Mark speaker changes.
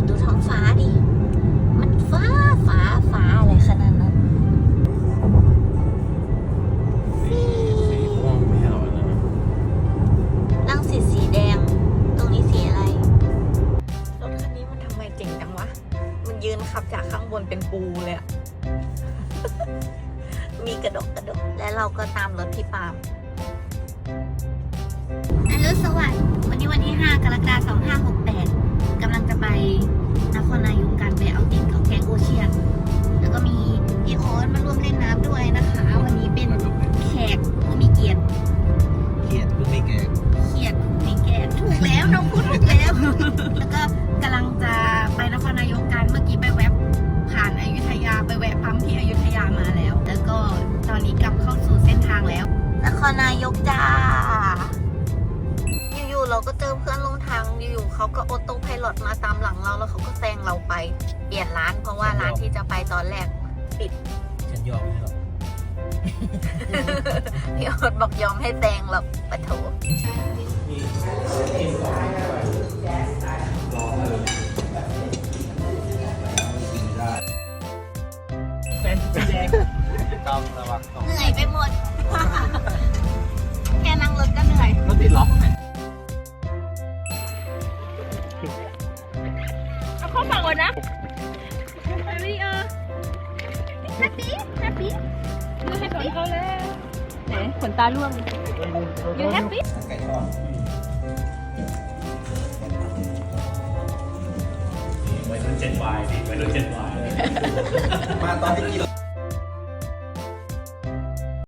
Speaker 1: ปิดดูท้องฟ้าดิ มันฟ้าฟ้าฟ้าอะไรขนาดนั้น
Speaker 2: ม่วงไม่เอาอันนั้นนะ
Speaker 1: รังสีสีแดง ตรงนี้สีอะไร รถคันนี้มันทำไมเจ๋งจังวะ มันยืนขับจากข้างบนเป็นปูเลยอะ มีกระดกกระดก และเราก็ตามรถพี่ปาล์มอรุณสวัสดิ์วันนี้วันที่ 5 กรกฎาคม ไปนครนายกกันไปเอาติดกับแกงโอเชียน แล้วก็มีพี่โอ๊ตมาร่วมเล่นน้ำด้วยนะคะ วันนี้เป็นแขกผู้มีเกียรติ
Speaker 2: เกียดเพิ่งไม่แก่
Speaker 1: เขียดมีแกนถูกแล้วน้องพูดถูกแล้ว แล้วก็กำลังจะไปนครนายกกันเมื่อกี้ไปแวบผ่านอายุทยาไปแวะปั๊มที่อยุธยามาแล้ว แล้วก็ตอนนี้กลับเข้าสู่เส้นทางแล้วนครนายกจ้าอยู่ๆ เราก็เจอเพื่อนลงทางอยู่ๆเขาก็ออโต้ไพลอตมาตามหลังเราแล้วเขาก็แซงเราไป เปลี่ยนร้านเพราะว่าร้านที่จะไปตอนแรก
Speaker 2: ฉันยอมให้หรอก
Speaker 1: พี่โอ๊ตบอกยอมให้แซงหรอกปะโถ
Speaker 2: แฟนเป็นแดงจอมระวัง
Speaker 1: เหนื่อย
Speaker 3: เอาเข้าฝั่งก่อนนะไปวิเออ
Speaker 1: แฮปปี้แฮปปี้
Speaker 3: ไม่ให้ก่อนเขาแล้วไหนขนตาล่วงยูแฮปปี้
Speaker 2: ไก่ทอดวัยรุ่นเจนวายดิวัยรุ่นเจนวายมาตอนที่กิน